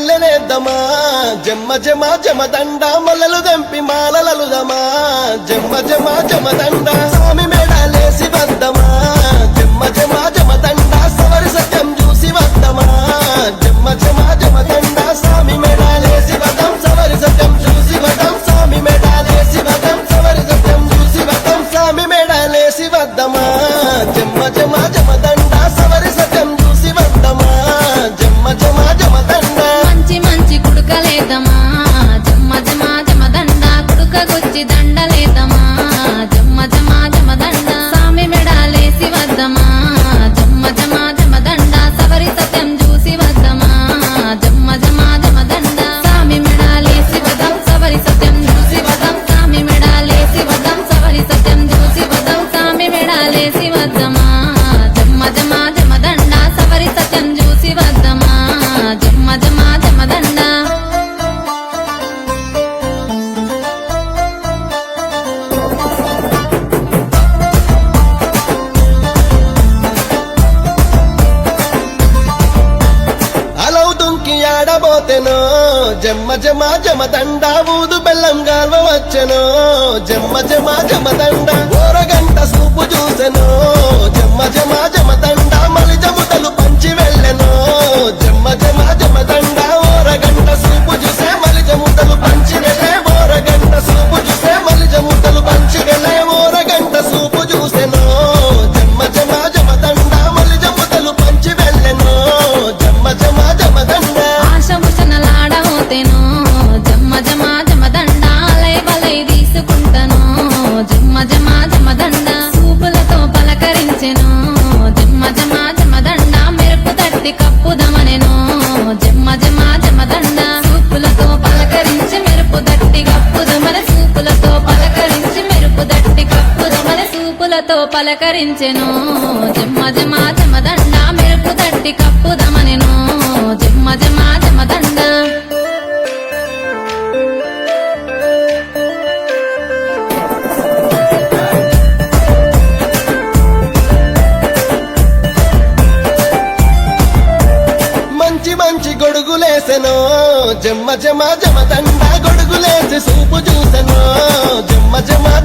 కళ్ళెనేద్దమా? జమ్మ జమ జమ దండ మొలలు దంపి మాలలు దమా జమ్మ జమ జమ దండ స్వామి దండల జమ్మ జమా జమ దండా ఊదు బెల్లం గాల్వ వచ్చను. జమ్మ జమా జమ దండ ధరించెను. జిమ్మ జిమ్మ జమదండ మెరుపు తట్టి కప్పుదమనెను. జిమ్మ జిమ్మ జమదండ మంచి మంచి గొడుగులేసెను జమ్మ జమ దండ గొడుగులేసి సూపు చూసెను. జమ్మ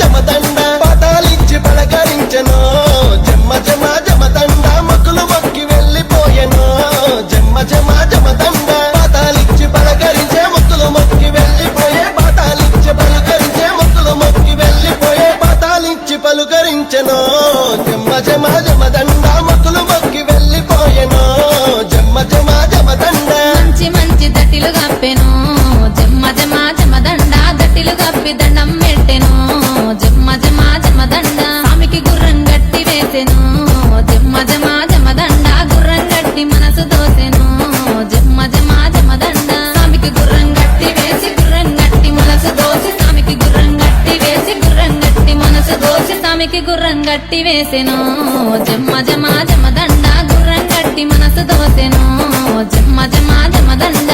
జమ దండ పిలిచి పలకరించను. జమ్మ జమ్మ కట్టి వేసెను జమ్మ జమ జమ దండ గుర్రం కట్టి మనసు దోసెను జమ్మ జమ జమ దండ.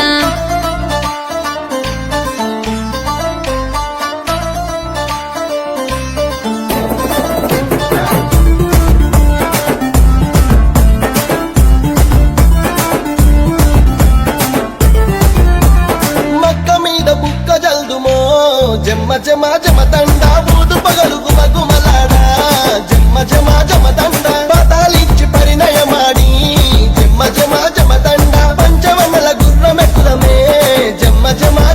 జమ్మ జమ జమ దండ.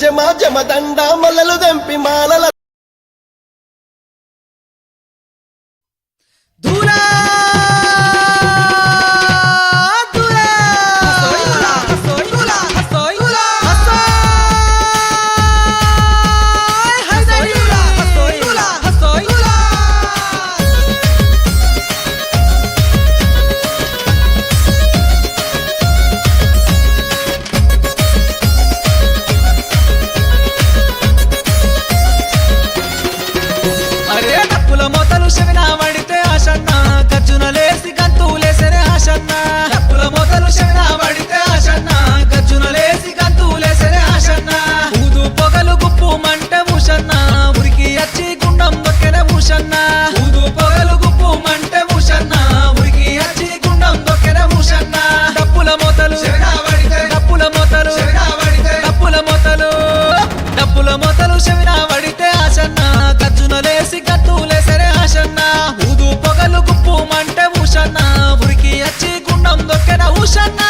జమ జమ దండ మల్లలు దంపి మాలల దూరా పొగలు చెవిన వడితే ఆశన్న. గజ్జున లేసి గత్తులే సరే ఆశన్న. ఊదు పొగలు గుప్పు మంటే ఊషన్న. ఉరికి అచ్చి గుండం దొక్కెన ఊషన్నా.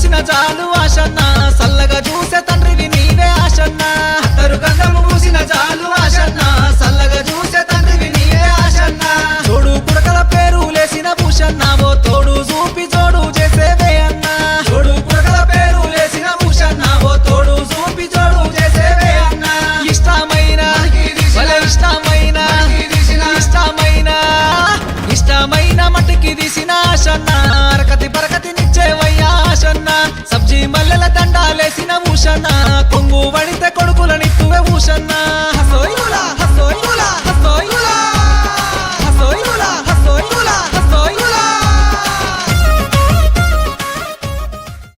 చూసిన చాలు ఆశన్న. సల్లగా చూసే తండ్రివి నీవే ఆశన్న. అతరు గంధము పూసిన చాలు ఆశన్న. సల్లగా చూసే తండ్రివి నీవే ఆశన్న. చూడు పురకల పేరు లేసిన భూషన్నావో దండాలేసిన భూషణ కొంగు వడితే కొడుకుల నిత్తువే భూషణ హసోయ్ హసోయ్ హసోయ్